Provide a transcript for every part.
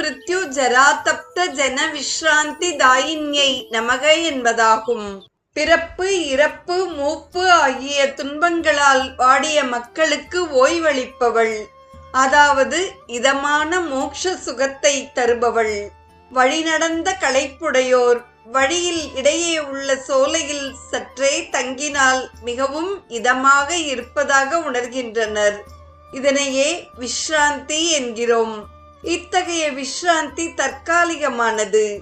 மிருத்யு ஜராதப்த ஜன விஸ்ராந்தி தாயின்யை நமக என்பதாகும் பிறப்பு இறப்பு மூப்பு ஆகிய துன்பங்களால் வாடிய மக்களுக்கு ஓய்வளிப்பவள். அதாவது இதமான மோக்ஷ சுகத்தை தருபவள். வழிநடந்த களைப்புடையோர் வழியில் இடையே உள்ள சோலையில் சற்றே தங்கினால் மிகவும் இதமாக இருப்பதாக உணர்கின்றனர். இதனையே விஷ்ராந்தி என்கிறோம். இத்தகைய விஷ்ராந்தி தற்காலிகமானது.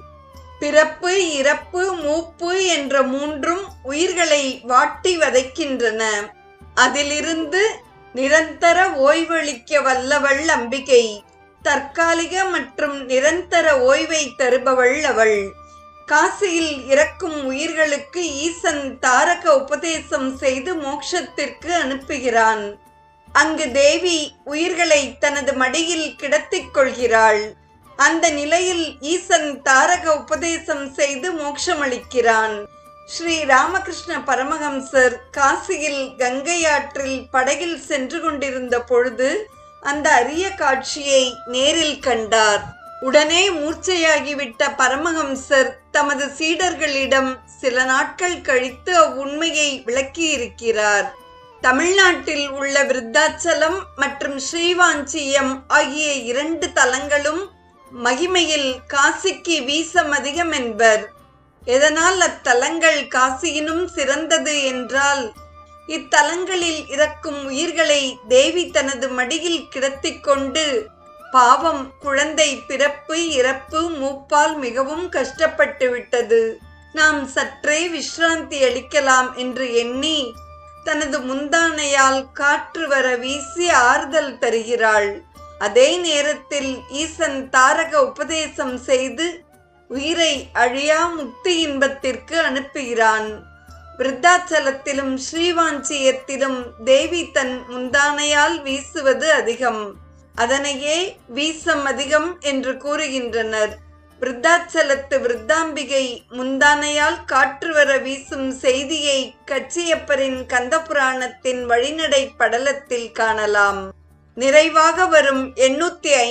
பிறப்பு இறப்பு மூப்பு என்ற மூன்றும் உயிர்களை வாட்டி வதைக்கின்றன. அதிலிருந்து நிரந்தர ஓய்வளிக்க வல்லவள் அம்பிகை. தற்காலிக மற்றும் நிரந்தர ஓய்வை தருபவள் அவள் காசியில் இறக்கும் உயிர்களுக்கு ஈசன் தாரக உபதேசம் செய்து மோட்சத்திற்கு அனுப்புகிறான். அங்கு தேவி உயிர்களை தனது மடியில் கிடத்திக் கொள்கிறாள். அந்த நிலையில் ஈசன் தாரக உபதேசம் செய்து மோட்சமளிக்கிறான். ஸ்ரீ ராமகிருஷ்ண பரமஹம்சர் காசியில் கங்கை ஆற்றில் படகில் சென்று கொண்டிருந்த பொழுது அந்த அரிய காட்சியை நேரில் கண்டார். உடனே மூர்ச்சையாகிவிட்ட பரமஹம்சர் தமது சீடர்களிடம் சில நாட்கள் கழித்து அவ்வுண்மையை விளக்கியிருக்கிறார். தமிழ்நாட்டில் உள்ள விருத்தாச்சலம் மற்றும் ஸ்ரீவாஞ்சியம் ஆகிய இரண்டு தலங்களும் மகிமையில் காசிக்கு வீசம் அதிகம் என்பர். எதனால் அத்தலங்கள் காசியினும் சிறந்தது என்றால் இத்தலங்களில் இறக்கும் உயிர்களை தேவி தனது மடியில் கிடத்திக் கொண்டு பாவம் குழந்தை பிறப்பு இறப்பு மூப்பால் மிகவும் கஷ்டப்பட்டு விட்டது நாம் சற்றே விஷ்ராந்தி அளிக்கலாம் என்று எண்ணி தனது முந்தானையால் காற்று வர வீசி ஆறுதல் தருகிறாள். அதே நேரத்தில் ஈசன் தாரக உபதேசம் செய்து உயிரை அழியா முக்தி இன்பத்திற்கு அனுப்புகிறான். விருத்தாச்சலத்திலும் ஸ்ரீவாஞ்சியத்திலும் தேவி தன் முந்தானையால் வீசுவது அதிகம். அதனையே வீசம் அதிகம் என்று கூறுகின்றனர். விருத்தாச்சலத்து விருத்தாம்பிகை முந்தானையால் காற்று வர வீசும் செய்தியை கச்சியப்பரின் கந்தபுராணத்தின் வழிநடை படலத்தில் காணலாம். நிறைவாக வரும் எண்ணூத்தி